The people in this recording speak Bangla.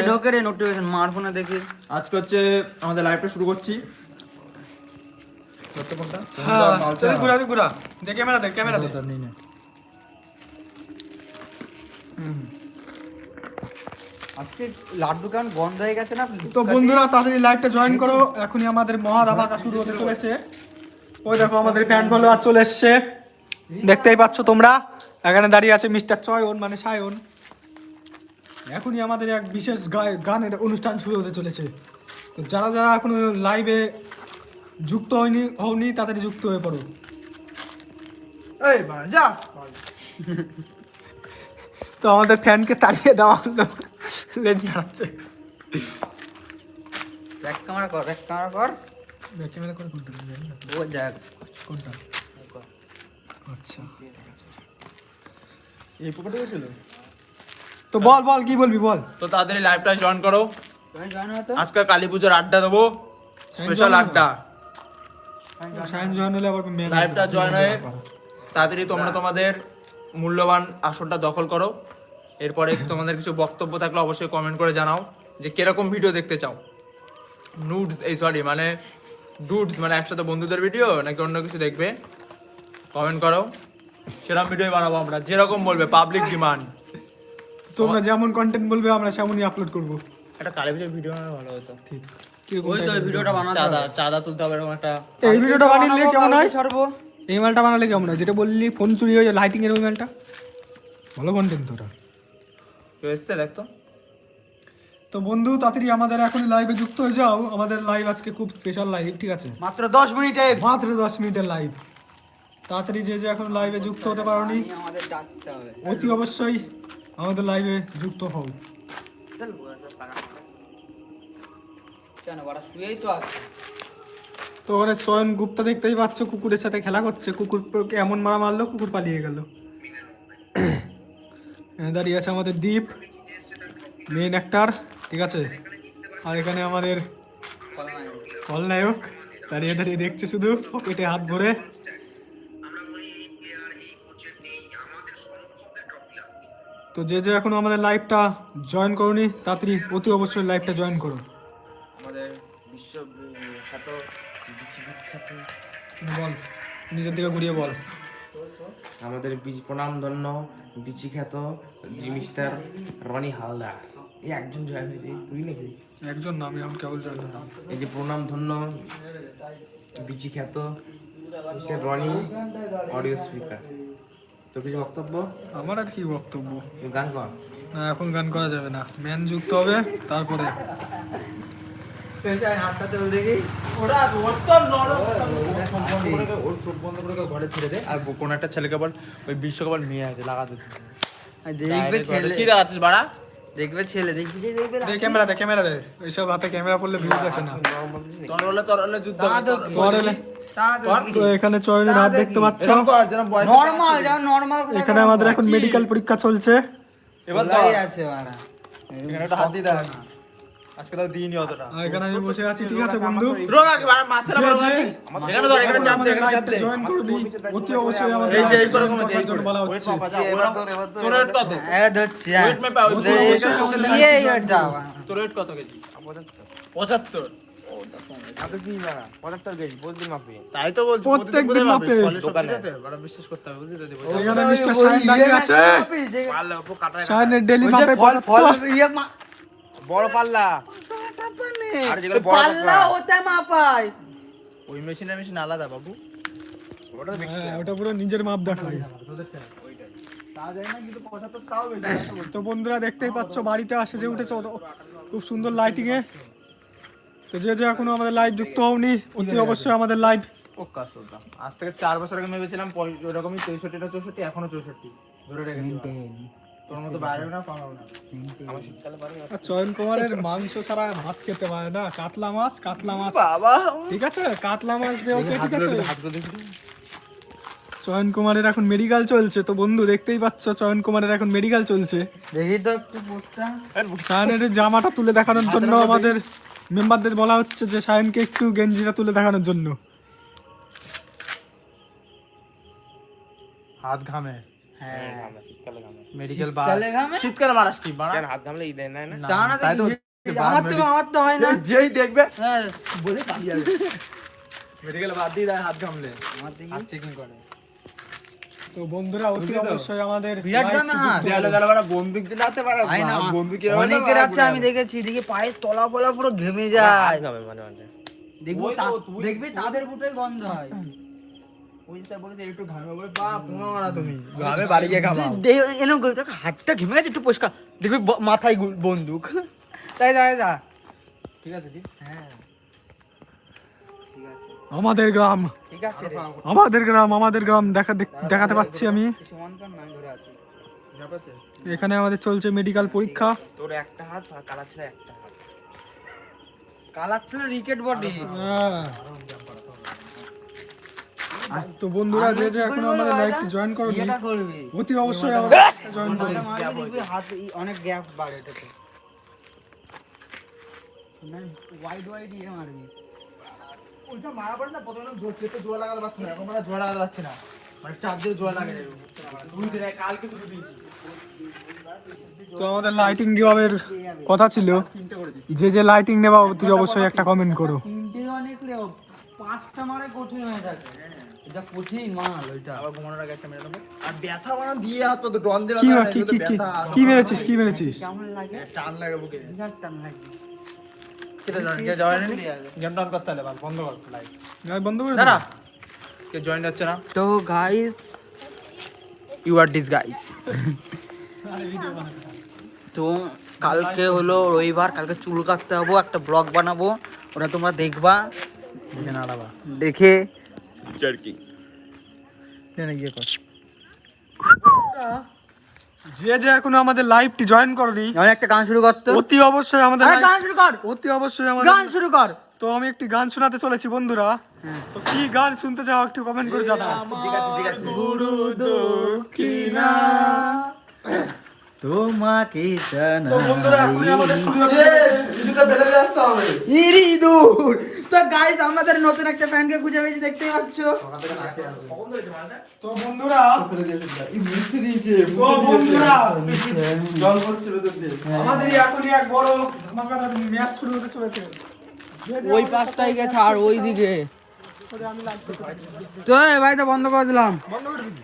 মেসেজ ঢোকে রে নোটিফিকেশন মার ফোনে দেখি। আজকে হচ্ছে আমাদের লাইভটা শুরু করছি? হ্যাঁ ক্যামেরা দে ক্যামেরা দে। আজকে লাড্ডু কেমন বন্ধ হয়ে গেছে না? তো বন্ধুরা তাড়াতাড়ি লাইভটা জয়েন করো। এখনই আমাদের মহাদামাটা শুরু হতে চলেছে। ওই দেখো আমাদের ফ্যান ফলোয়ার চলে এসছে। দেখতেই পাচ্ছ তোমরা? এখানে দাঁড়িয়ে আছে মিস্টার চয়ন মানে সায়ন এখনই আমাদের এক বিশেষ গায়- গানের অনুষ্ঠান শুরু হতে চলেছে। তো যারা যারা এখনও লাইভে যুক্ত হয়নি হওনি তাড়াতাড়ি যুক্ত হয়ে পড়ো। এই যা। তো আমাদের ফ্যানকে তাড়িয়ে দেওয়া হলো। লেজ নাড়াচ্ছে এক ক্যামেরা কর এক ক্যামেরা কর। ক্যামেরা করে কোনটা? ও যাক কোনটা? আচ্ছা। এই পুকুরটা ছিল? তো বল বল কি বলবি বল। তো তাদের লাইভটা জয়েন করো। আজকে কালী পুজোর আড্ডা দেবো স্পেশাল আড্ডা। লাইভটা জয়েন হয়ে তাড়াতাড়ি তোমরা তোমাদের মূল্যবান আসনটা দখল করো। এরপরে তোমাদের কিছু বক্তব্য থাকলে অবশ্যই কমেন্ট করে জানাও যে কীরকম ভিডিও দেখতে চাও। নুডস এই সরি মানে ডুডস মানে একসাথে বন্ধুদের ভিডিও নাকি অন্য কিছু দেখবে? কমেন্ট করো। সেরকম ভিডিও বানাবো আমরা যেরকম বলবে পাবলিক ডিমান্ড তোমরা যেমন কন্টেন্ট বলবে আমরা সেমনই আপলোড করব। একটা কালী পুজোর ভিডিও ভালো হতো। ঠিক। ওই তো ভিডিওটা বানাতে চাঁদা হবে। চাঁদা তুলতে হবে এরকম একটা। এই ভিডিওটা বানালে বানাবো, কেমন হয়? ছাড়বো। এই মালটা বানালে কেমন হয়? যেটা বললি ফোন চুরি হয়ে যায় লাইটিং এর ওই মালটা ভালো কন্টেন্ট তো ওটা কেউ এসছে দেখতো তো। বন্ধু তাড়াতাড়ি আমাদের এখন লাইভে যুক্ত হয়ে যাও। আমাদের লাইভ আজকে খুব স্পেশাল লাইভ ঠিক আছে? মাত্র দশ মিনিটের মাত্র দশ মিনিটের লাইভ তাড়াতাড়ি যে যে এখন লাইভে যুক্ত হতে পারোনি আমাদের ডাকতে হবে। অতি অবশ্যই আমাদের লাইভে যুক্ত হও। কেন বাড়া শুয়েই তো আছে? তো ওখানে চয়ন গুপ্তা দেখতেই পাচ্ছ কুকুরের সাথে খেলা করছে। কুকুরকে এমন মারা মারলো কুকুর পালিয়ে গেল। দাঁড়িয়ে আছে আমাদের দ্বীপ মেন অ্যাক্টার ঠিক আছে? আর এখানে আমাদের খলনায়ক দাঁড়িয়ে দাঁড়িয়ে দেখছে শুধু পকেটে হাত ভরে। তো যে যে এখনও আমাদের লাইভটা জয়েন করনি তাড়াতাড়ি অতি অবশ্যই লাইভটা জয়েন করো। আমাদের বিশ্ব বিখ্যাত বিখ্যাত বল নিজের দিকে ঘুরিয়ে বল। আমাদের বীজ প্রণাম ধন্য বিচি খ্যাত মিস্টার রনি হালদার। এই একজন জয়েন হয়েছে তুই নাকি? একজন নাম আমি কেবল জয়েন হলাম। এই যে প্রণাম ধন্য বিচি খ্যাত রনি অডিও স্পিকার তোর কিছু বক্তব্য? আমার আর কি বক্তব্য? গান কর। না এখন গান করা যাবে না। ম্যান যুক্ত হবে তারপরে। হাতটা তোল দেখি। ওরা ওর তো নরম। ওর চোখ বন্ধ করে ওকে ঘরে ছেড়ে দে। আর কোন একটা ছেলেকে বল ওই মেয়ে আছে লাগাতে দেখবে ছেলে। কি দেখাচ্ছিস বাড়া? দেখবে ছেলে দেখবি যে দেখবে দে ক্যামেরা দে ক্যামেরা দে এইসব হাতে ক্যামেরা পড়লে ভিউজ আসে না। যুদ্ধ তো এখানে চয়নের হাত দেখতে পাচ্ছ? এখানে আমাদের এখন মেডিকেল পরীক্ষা চলছে। এবার তো আলাদা বাবু ওটা পুরো নিজের মাপ দেখায় তো বন্ধুরা দেখতেই পাচ্ছ বাড়িতে আসে যে উঠেছে। খুব সুন্দর লাইটিং এ তো যে যে এখনও আমাদের লাইভ যুক্ত হওনি অতি অবশ্যই আমাদের লাইভ আজ থেকে চার বছর আগে ভেবেছিলাম পঁয়- ওরকমই চৌষট্টিটা চৌষট্টি এখনও চৌষট্টি। ধরে রেখেছি তোর মতো বাইরে না চয়ন কুমারের মাংস ছাড়া ভাত খেতে পারে না। কাতলা মাছ কাতলা মাছ। বাবা। ঠিক আছে? কাতলা মাছ দিয়ে ওকে ঠিক আছে? চয়ন কুমারের এখন মেডিকেল চলছে। তো বন্ধু দেখতেই পাচ্ছ চয়ন কুমারের এখন মেডিকেল চলছে। দেখি তো একটু পোস্টটা। জামাটা তুলে দেখানোর জন্য আমাদের মেম্বারদের বলা হচ্ছে যে সায়নকে একটু গেঞ্জিটা তুলে দেখানোর জন্য। হাত ঘামে। হ্যাঁ। আমরা শীতকালে গান মেডিকেল বা শীতকালে মারাস কি বাড়া হাত ঘামলে ঈদ দেয় না না? না, তা না তো তাই তো আমার তো আমার তো হয় না। যেই দেখবে। হ্যাঁ বলে পালিয়ে যাবে। মেডিকেল বাদ দিয়ে দেয় হাত ঘামলে। আমার হাত চেকিং করে। তো বন্ধুরা অতি অবশ্যই আমাদের বন্দুক দিলাতে পারে বন্দুক অনেকের আছে আমি দেখেছি দেখে পায়ের তলা পুরো ঘেমে যায়। দেখবি তাদের বুটে গন্ধ হয়। হাতটা ঘেমে গেছে একটু পরিষ্কার। দেখবি মাথায় বন্দুক। তাই তাই যা। ঠিক আছে হ্যাঁ। ঠিক আছে আমাদের গ্রাম। আমাদের গ্রাম আমাদের গ্রাম দেখা দেখাতে পাচ্ছি আমি। কর এখানে আমাদের চলছে মেডিকেল পরীক্ষা। তোর একটা হাত কালা ছিল একটা হাত। ছিল রিকেট বডি হ্যাঁ। তো বন্ধুরা যে যে এখন আমাদের লাইভটি জয়েন করবি। অতি অবশ্যই আমাদের জয়েন হাত অনেক গ্যাপ বাড়ে ওয়াইড ওয়াইড ইয়ে মারবি। ওইটা মারা পড়ে না প্রথমে জোর চেপে জোর লাগাতে পারছি না এখন মানে জোর লাগাতে পারছি না। মানে চাপ দিয়ে জোর লাগে দুই দিন কালকে শুরু দিয়েছি। তো আমাদের লাইটিং দেওয়ার কথা ছিল। যে যে লাইটিং নেবা অতি অবশ্যই একটা কমেন্ট করো। তিনটে অনেক লেও পাঁচটা মারে কঠিন হয়ে থাকে। এটা কঠিন মাল ওইটা। আবার ঘুমানোর আগে একটা মেরে নেব আর ব্যথা বানা দিয়ে হাত ডন কি কি কি কি মেরেছিস কি মেরেছিস? কেমন লাগে? টান লাগে বুকে। টান লাগে। কে জয়েন চলে যাবে। গেম করতে হলে বন্ধ কর লাইভ লাইভ বন্ধ করে দাঁড়া। কে জয়েন হচ্ছে না? তো guys you are this guys তো কালকে হলো রবিবার কালকে চুল কাটতে হব একটা ব্লগ বানাবো। ওটা তোমরা দেখবা। দেখে জার্কিং ইয়ে কর। যে যে এখনও আমাদের লাইভটি জয়েন করনি আমি একটা গান শুরু করতো অতি অবশ্যই আমাদের আরে গান শুরু কর। অতি অবশ্যই আমাদের গান শুরু কর। তো আমি একটি গান শোনাতে চলেছি বন্ধুরা। তো কি গান শুনতে চাও একটু কমেন্ট করে জানাও। ঠিক আছে ঠিক আছে। গুরু দক্ষিণা। তোমাকে তো বন্ধুরা এখনই আমাদের শুরু হতে কিছুটা বেলে আসতে হবে। ইরি দূর। তো গাইস আমাদের নতুন একটা ফ্যানকে খুঁজে পেয়েছি দেখতেই পাচ্ছ। তো বন্ধুরা মিষ্টি দিয়েছে। তো বন্ধুরা জল পড়ছে আমাদের এখনই এক বড় ধামাকাদার ম্যাচ শুরু হতে চলেছে। যে যে ওই পাশটাই গেছে আর ওই দিকে তো এ ভাই তো বন্ধ করে দিলাম। বন্ধ করে দিবি?